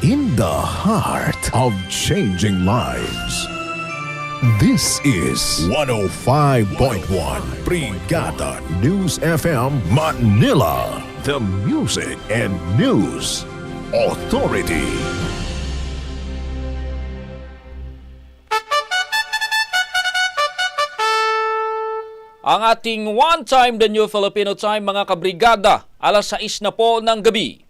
in the heart of changing lives. This is 105.1 Brigada News FM Manila, the music and news authority. Ang ating one time the new Filipino time mga kabrigada, alas 6 na po ng gabi.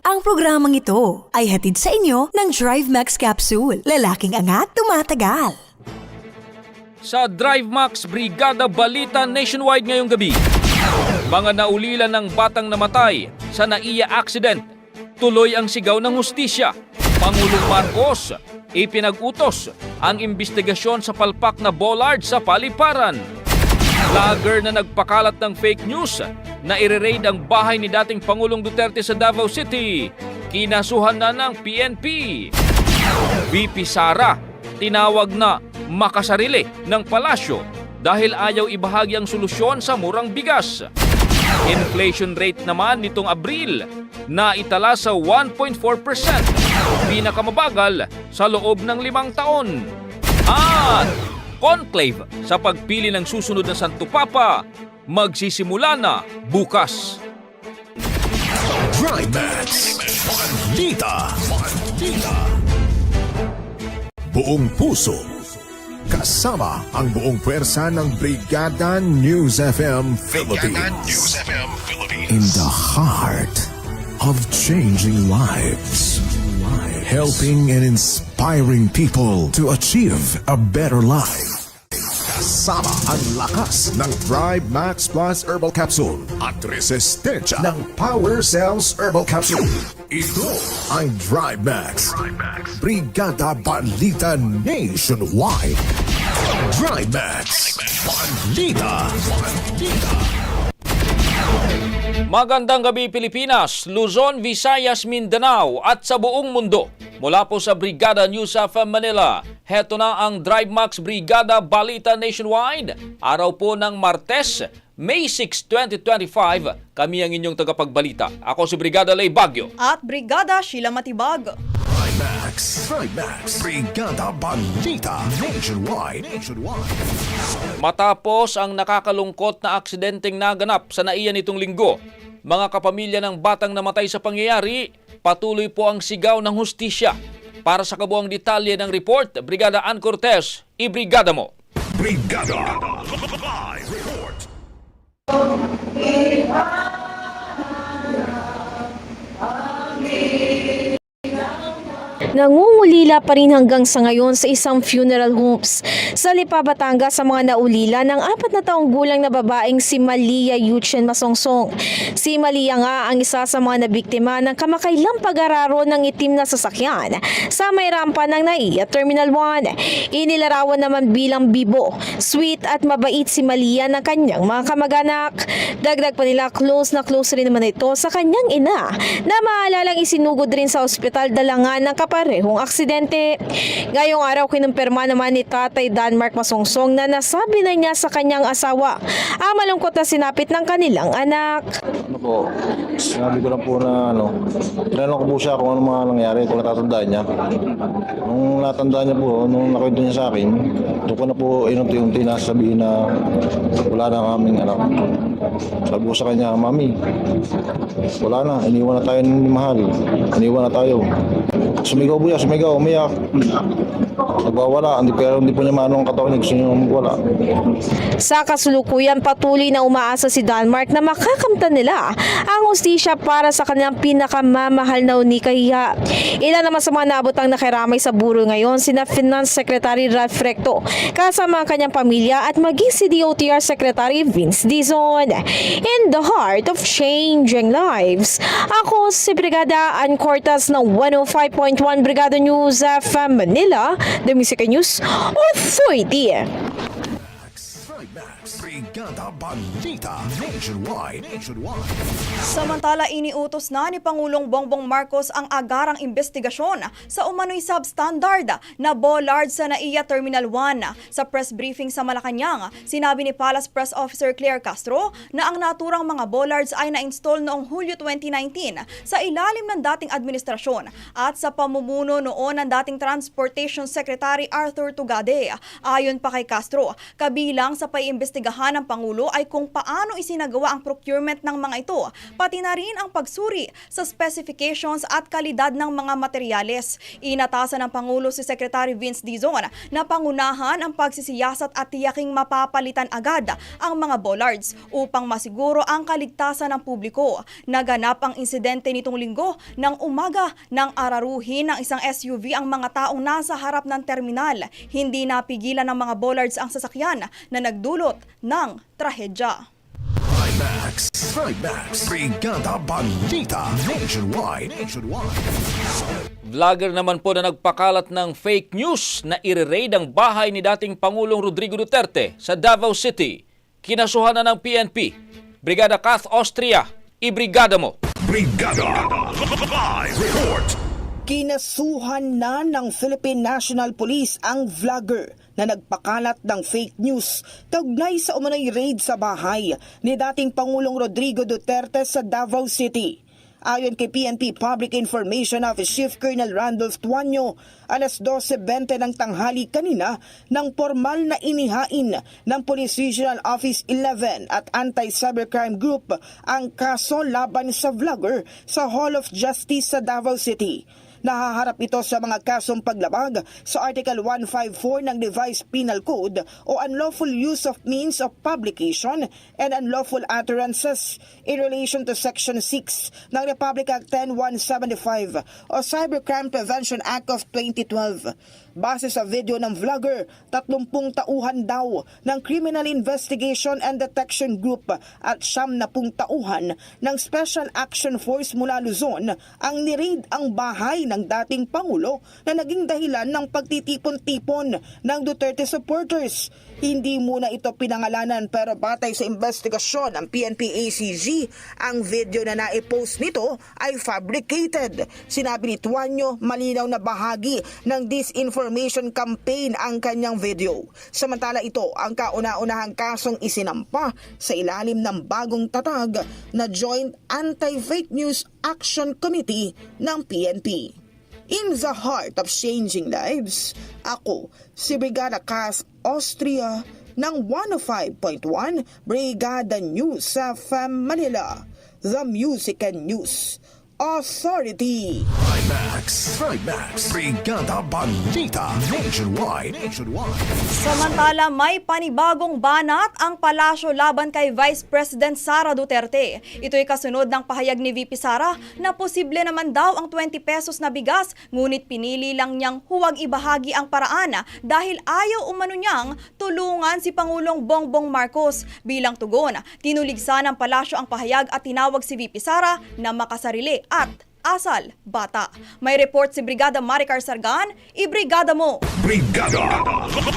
Ang programang ito ay hatid sa inyo ng Drive Max Capsule. Lalaking angat, tumatagal. Sa Drive Max Brigada Balita Nationwide ngayong gabi. Mga naulila ng batang namatay sa NAIA accident. Tuloy ang sigaw ng hustisya. Pangulong Marcos, ipinag-utos ang investigasyon sa palpak na bollard sa paliparan. Lager na nagpakalat ng fake news na ire-raid ang bahay ni dating Pangulong Duterte sa Davao City. Kinasuhan na ng PNP. VP Sara, tinawag na makasarili ng palasyo dahil ayaw ibahagi ang solusyon sa murang bigas. Inflation rate naman nitong Abril na itala sa 1.4%, pinakamabagal sa loob ng limang taon. At conclave sa pagpili ng susunod na Santo Papa magsisimula na bukas. Buong puso. Kasama ang buong pwersa ng Brigada News FM Philippines. In the heart of changing lives. Helping and inspiring people to achieve a better life. Kasama ang lakas ng Thrive Max Plus Herbal Capsule at resistensya ng Power Cells Herbal Capsule. Ito ang Thrive Max. Brigada Balita Nationwide. Thrive Max. Balita. Balita. Magandang gabi Pilipinas, Luzon, Visayas, Mindanao at sa buong mundo. Mula po sa Brigada News of Manila, heto na ang Drive Max Brigada Balita Nationwide. Araw po ng Martes, May 6, 2025. Kami ang inyong tagapagbalita. Ako si Brigada Lay Bagyo. At Brigada Sheila Matibag. Max, Max, Brigada Balita Nationwide. Nationwide. Matapos ang nakakalungkot na aksidenteng naganap sa naiyan nitong linggo, mga kapamilya ng batang namatay sa pangyayari, patuloy po ang sigaw ng hustisya. Para sa kabuang detalye ng report, Brigada Ann Cortez, ibrigada mo. Brigada Live Report. Nangungulila pa rin hanggang sa ngayon sa isang funeral homes sa Lipa, Batangas sa mga naulila ng apat na taong gulang na babaeng si Malia Yuchen Masongsong. Si Malia nga ang isa sa mga nabiktima ng kamakailang pag-araro ng itim na sasakyan sa may rampa ng NAIA Terminal 1. Inilarawan naman bilang bibo, sweet at mabait si Malia ng kanyang mga kamag-anak. Dagdag pa nila close na close rin naman ito sa kanyang ina na maalalang isinugod rin sa ospital dalangan ng kaparehong aksidente. Ngayong araw kinumpirma naman ni Tatay Danmark Masongsong na nasabi na niya sa kanyang asawa ang malungkot na sinapit ng kanilang anak. Ano po, sinabi ko lang po na ano, tinanong ko po siya kung ano mga nangyari, kung natatandaan niya. Nung natandaan niya po, nung nakwento niya sa akin, doon ko na po inunti-unti na sabihin na wala na kaming anak. Sabi ko sa kanya, Mami, wala na, iniwan na tayo ni Mahal. Iniwan na tayo. Sumigaw po siya, sumigaw, umiyak. Nagwawala, hindi, pero hindi po niya maano ang katawan gusto niya magwala. Sa kasulukuyan patuloy na umaasa si Denmark na makakamtan nila ang hustisya para sa kanilang pinakamamahal na unikahiya. Ilan naman sa mga naabot ang nakiramay sa buro ngayon sina Finance Secretary Ralph Recto kasama ang kanyang pamilya at maging si DOTR Secretary Vince Dizon. In the heart of changing lives, ako si Brigada Ann Cortas ng 105.1 Brigada News FM Manila, The Music News Authority. Brigada Balita Nationwide. Nationwide. Samantala, iniutos na ni Pangulong Bongbong Marcos ang agarang investigasyon sa umano'y substandard na bollard sa NAIA Terminal 1. Sa press briefing sa Malacanang, sinabi ni Palace Press Officer Claire Castro na ang naturang mga bollards ay na-install noong Hulyo 2019 sa ilalim ng dating administrasyon at sa pamumuno noon ng dating Transportation Secretary Arthur Tugade. Ayon pa kay Castro, kabilang sa paiimbestigahan ng Pangulo ay kung paano isinagawa ang procurement ng mga ito, pati na rin ang pagsuri sa specifications at kalidad ng mga materyales. Inatasan ng Pangulo si Secretary Vince Dizon na pangunahan ang pagsisiyasat at tiyaking mapapalitan agad ang mga bollards upang masiguro ang kaligtasan ng publiko. Naganap ang insidente nitong linggo ng umaga nang araruhin ng isang SUV ang mga taong nasa harap ng terminal. Hindi napigilan ng mga bollards ang sasakyan na nagdulot ng trahedya. Max, Max, Brigada Balita Nationwide. Nationwide. Vlogger naman po na nagpakalat ng fake news na i-raid ang bahay ni dating Pangulong Rodrigo Duterte sa Davao City. Kinasuhan na ng PNP. Brigada Kath Austria, ibrigada mo. Brigada Live Report. Kinasuhan na ng Philippine National Police ang vlogger na nagpakalat ng fake news kaugnay sa umano'y raid sa bahay ni dating Pangulong Rodrigo Duterte sa Davao City. Ayon kay PNP Public Information Office Chief Colonel Randolph Tuanyo, alas 12.20 ng tanghali kanina nang formal na inihain ng Police Regional Office 11 at Anti-Cybercrime Group ang kaso laban sa vlogger sa Hall of Justice sa Davao City. Nahaharap ito sa mga kasong paglabag sa Article 154 ng Devised Penal Code o unlawful use of means of publication and unlawful utterances in relation to Section 6 ng Republic Act 10175 o Cybercrime Prevention Act of 2012. Base sa video ng vlogger, 30 tauhan daw ng Criminal Investigation and Detection Group at siyam na pung tauhan ng Special Action Force mula Luzon ang niraid ang bahay ng dating Pangulo na naging dahilan ng pagtitipon-tipon ng Duterte supporters. Hindi muna ito pinangalanan pero batay sa investigasyon ng PNP-ACG, ang video na naipost nito ay fabricated. Sinabi ni Tuanyo, malinaw na bahagi ng disinformation campaign ang kanyang video. Samantala ito ang kauna-unahang kasong isinampa sa ilalim ng bagong tatag na Joint Anti-Fake News Action Committee ng PNP. In the heart of changing lives, ako si Brigada Cas Austria ng 105.1 Brigada News sa Manila, The Music and News Authority. Trimax, Trimax, Brigada Balita Nationwide. Nationwide. Samantala, may panibagong banat ang palasyo laban kay Vice President Sara Duterte. Ito'y kasunod ng pahayag ni VP Sara na posible naman daw ang 20 pesos na bigas, ngunit pinili lang niyang huwag ibahagi ang paraan dahil ayaw umano niyang tulungan si Pangulong Bongbong Marcos. Bilang tugon, tinuligsa ng palasyo ang pahayag at tinawag si VP Sara na makasarili at asal bata. May report si Brigada Maricar Sargan, ibrigada mo! Brigada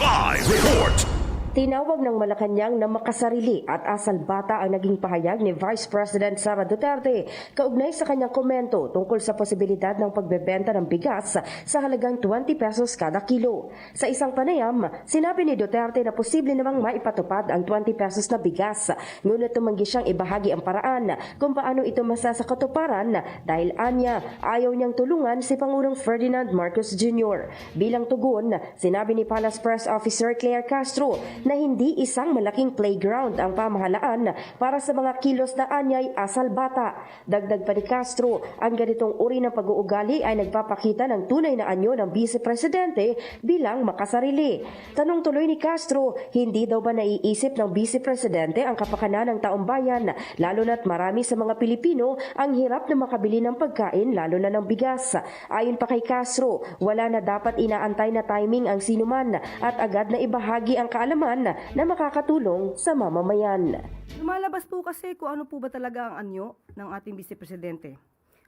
Live Report. Tinawag ng Malacanang na makasarili at asal bata ang naging pahayag ni Vice President Sara Duterte kaugnay sa kanyang komento tungkol sa posibilidad ng pagbebenta ng bigas sa halagang 20 pesos kada kilo. Sa isang panayam, sinabi ni Duterte na posible namang maipatupad ang 20 pesos na bigas, ngunit tumanggi siyang ibahagi ang paraan kung paano ito masasakatuparan dahil anya ayaw niyang tulungan si Pangulong Ferdinand Marcos Jr. Bilang tugon, sinabi ni Palace Press Officer Claire Castro na hindi isang malaking playground ang pamahalaan para sa mga kilos na anyay asal bata. Dagdag pa ni Castro, ang ganitong uri ng pag-uugali ay nagpapakita ng tunay na anyo ng Vice Presidente bilang makasarili. Tanong tuloy ni Castro, hindi daw ba naiisip ng Vice Presidente ang kapakanan ng taong bayan, lalo na't marami sa mga Pilipino ang hirap na makabili ng pagkain lalo na ng bigas. Ayon pa kay Castro, wala na dapat inaantay na timing ang sinuman at agad na ibahagi ang kaalaman na makakatulong sa mamamayan. Lumalabas po kasi kung ano po ba talaga ang anyo ng ating Vice Presidente.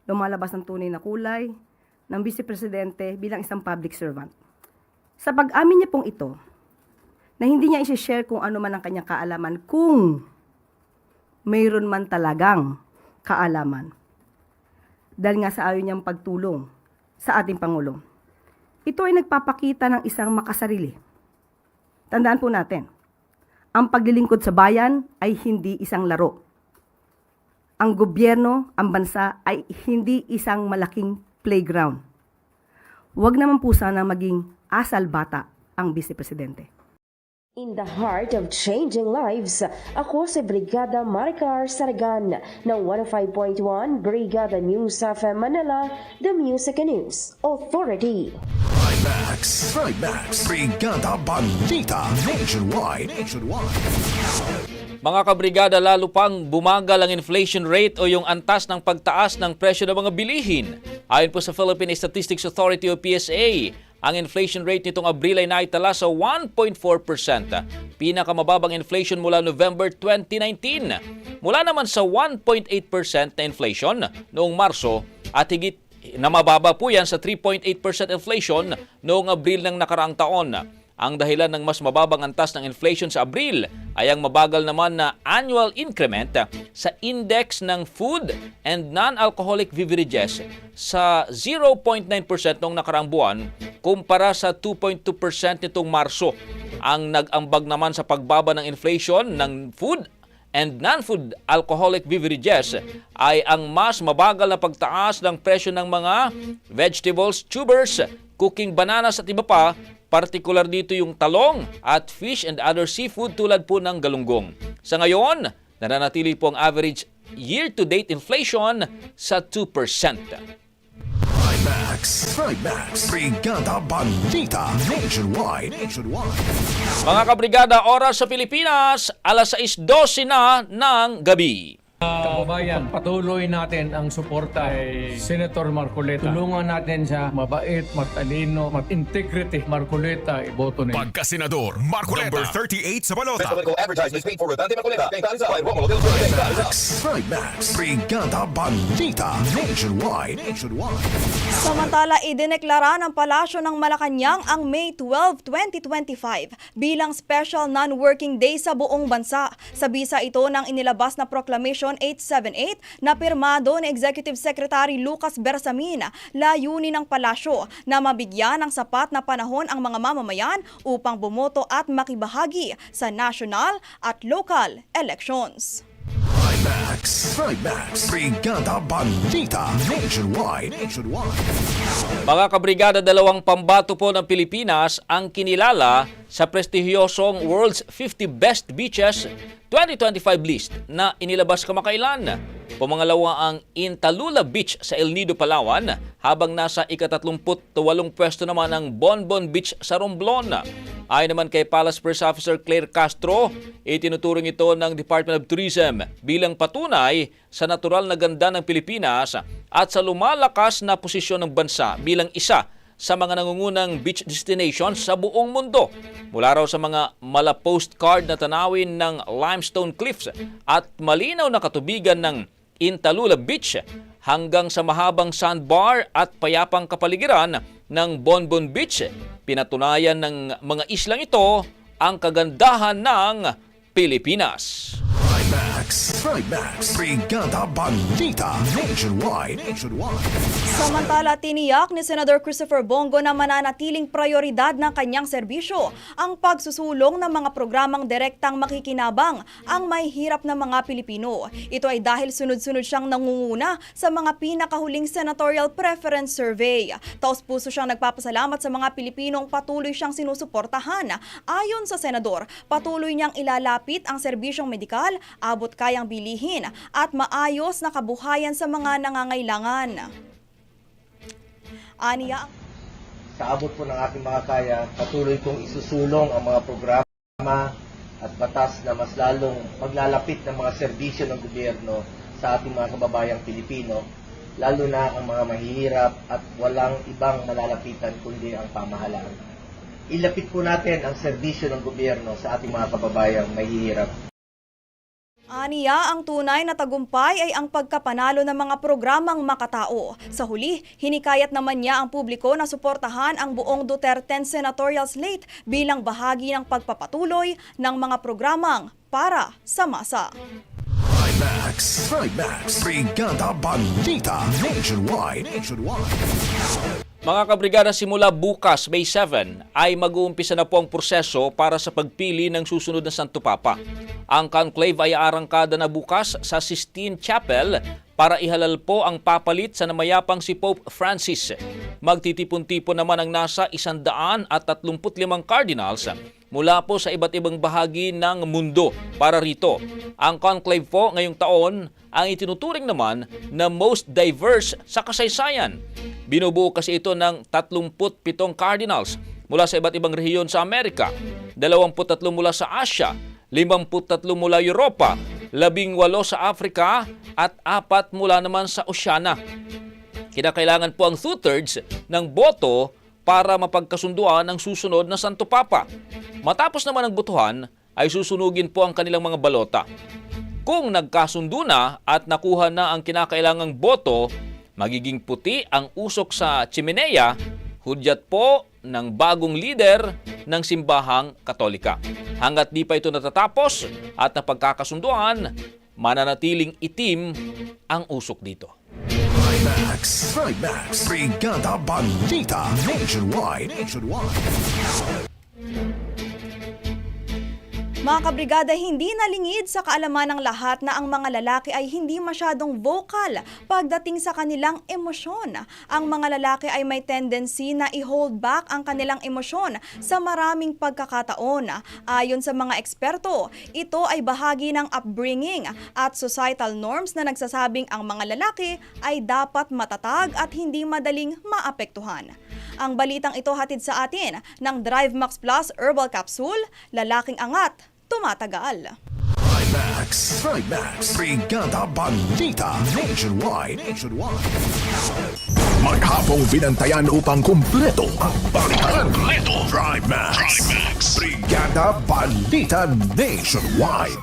Lumalabas ang tunay na kulay ng Vice Presidente bilang isang public servant. Sa pag-amin niya pong ito, na hindi niya isi-share kung ano man ang kanyang kaalaman, kung mayroon man talagang kaalaman. Dahil nga sa ayaw niyang pagtulong sa ating Pangulo. Ito ay nagpapakita ng isang makasarili. Tandaan po natin, ang paglilingkod sa bayan ay hindi isang laro. Ang gobyerno, ang bansa ay hindi isang malaking playground. Huwag naman po sana maging asal bata ang Vice Presidente. In the heart of changing lives, ako si Brigada Maricar Saragan ng 105.1 Brigada News of Manila, The Music and News Authority. Trimax, Trimax, Brigada Balita Nationwide. Nationwide. Mga kabrigada, lalo pang bumagal ang inflation rate o yung antas ng pagtaas ng presyo ng mga bilihin. Ayon po sa Philippine Statistics Authority o PSA, ang inflation rate nitong Abril ay naitala sa 1.4%, pinakamababang inflation mula November 2019. Mula naman sa 1.8% na inflation noong Marso at higit na mababa po yan sa 3.8% inflation noong Abril ng nakaraang taon. Ang dahilan ng mas mababang antas ng inflation sa Abril ay ang mabagal naman na annual increment sa index ng food and non-alcoholic beverages sa 0.9% noong nakaraang buwan kumpara sa 2.2% nitong Marso. Ang nag-ambag naman sa pagbaba ng inflation ng food and non-food alcoholic beverages ay ang mas mabagal na pagtaas ng presyo ng mga vegetables, tubers, cooking bananas at iba pa, partikular dito yung talong at fish and other seafood tulad po ng galunggong. Sa ngayon, nananatili po ang average year-to-date inflation sa 2%. Trimax, Trimax, Brigada Balita Nationwide. Nationwide. Mga kabrigada, oras sa Pilipinas, alas 6.12 na ng gabi. Kababayan, patuloy natin ang suporta kay Senator Marcoleta. Tulungan natin siya, mabait, matalino, mat-integrity. Marcoleta, iboto nila. Pagkasenador Marcoleta. Number 38 sa balota. Trimax. Brigada Balita. Nationwide. Nationwide. Samantala, idineklara ng Palasyo ng Malacanang ang May 12, 2025 bilang Special Non-Working Day sa buong bansa. Sa bisa ito ng inilabas na Proclamation 878 na pirmado ni Executive Secretary Lucas Bersamin, layunin ng Palasyo na mabigyan ng sapat na panahon ang mga mamamayan upang bumoto at makibahagi sa national at local elections. Trimax. Trimax. Brigada Balita. Nationwide. Nationwide. Mga kabrigada, dalawang pambato po ng Pilipinas ang kinilala sa prestihiyosong World's 50 Best Beaches 2025 list na inilabas kamakailan. Pumangalawa ang Intalula Beach sa El Nido, Palawan, habang nasa ikatatlumput-walong pwesto naman ang Bonbon Beach sa Romblon. Ayon naman kay Palace Press Officer Claire Castro, itinuturing ito ng Department of Tourism bilang patunay sa natural na ganda ng Pilipinas at sa lumalakas na posisyon ng bansa bilang isa sa mga nangungunang beach destinations sa buong mundo. Mula raw sa mga mala postcard na tanawin ng limestone cliffs at malinaw na katubigan ng Intalula Beach hanggang sa mahabang sandbar at payapang kapaligiran ng Bonbon Beach. Pinatunayan ng mga islang ito ang kagandahan ng Pilipinas. Trimax. Trimax. Brigada Balita. Nationwide. Nationwide. Samantala, tiniyak ni Senador Christopher Bongo na mananatiling prioridad ng kanyang serbisyo ang pagsusulong ng mga programang direktang makikinabang ang may hirap na mga Pilipino. Ito ay dahil sunod-sunod siyang nangunguna sa mga pinakahuling senatorial preference survey. Taos puso siyang nagpapasalamat sa mga Pilipinong patuloy siyang sinusuportahan. Ayon sa senador, patuloy niyang ilalapit ang serbisyong medikal, abot kayang bilihin at maayos na kabuhayan sa mga nangangailangan. Aniya, sa abot po ng aking mga kaya, patuloy kong isusulong ang mga programa at batas na mas lalong paglalapit ng mga serbisyo ng gobyerno sa ating mga kababayang Pilipino, lalo na ang mga mahihirap at walang ibang malalapitan kundi ang pamahalaan. Ilapit po natin ang serbisyo ng gobyerno sa ating mga kababayang mahihirap Aniya, ang tunay na tagumpay ay ang pagkapanalo ng mga programang makatao. Sa huli, hinikayat naman niya ang publiko na suportahan ang buong Duterte senatorial slate bilang bahagi ng pagpapatuloy ng mga programang para sa masa. Trimax. Trimax. Brigada Balita. Nationwide. Nationwide. Mga kabrigada, simula bukas, May 7, ay mag-uumpisa na po ang proseso para sa pagpili ng susunod na Santo Papa. Ang conclave ay arangkada na bukas sa Sistine Chapel para ihalal po ang papalit sa namayapang si Pope Francis. Magtitipon-tipon naman ang nasa 135 cardinals mula po sa iba't ibang bahagi ng mundo para rito. Ang conclave po ngayong taon ang itinuturing naman na most diverse sa kasaysayan. Binubuo kasi ito ng 37 cardinals mula sa iba't ibang rehiyon sa Amerika, 23 mula sa Asia, 53 mula Europa, 18 sa Africa at 4 mula naman sa Oceania. Kinakailangan po ang two-thirds ng boto para mapagkasunduan ang susunod na Santo Papa. Matapos naman ang botohan, ay susunugin po ang kanilang mga balota. Kung nagkasundo na at nakuha na ang kinakailangang boto, magiging puti ang usok sa chimenea, hudyat po ng bagong lider ng simbahang katolika. Hanggat di pa ito natatapos at napagkakasunduan, mananatiling itim ang usok dito. Trimax. Trimax. Brigada Balita. Nationwide. Nationwide. Mga kabrigada, hindi nalingid sa kaalaman ng lahat na ang mga lalaki ay hindi masyadong vocal pagdating sa kanilang emosyon. Ang mga lalaki ay may tendency na i-hold back ang kanilang emosyon sa maraming pagkakataon. Ayon sa mga eksperto, ito ay bahagi ng upbringing at societal norms na nagsasabing ang mga lalaki ay dapat matatag at hindi madaling maapektuhan. Ang balitang ito hatid sa atin ng Drive Max Plus Herbal Capsule, lalaking angat, tumatagal. Max. Trimax. Brigada Balita. Nationwide. Nationwide. Maghapong binantayan upang kumpleto ang balitan. Kumpleto. Drive Max. Drive Max. Brigada Balita Nationwide.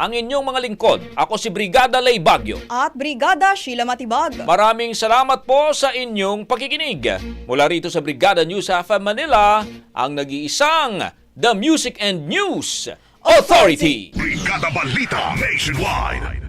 ang inyong mga lingkod. Ako si Brigada Lay Bagyo. At Brigada Sheila Matibag. Maraming salamat po sa inyong pakikinig. Mula rito sa Brigada News FM Manila, ang nag-iisang The Music and News Authority. Brigada Balita Nationwide.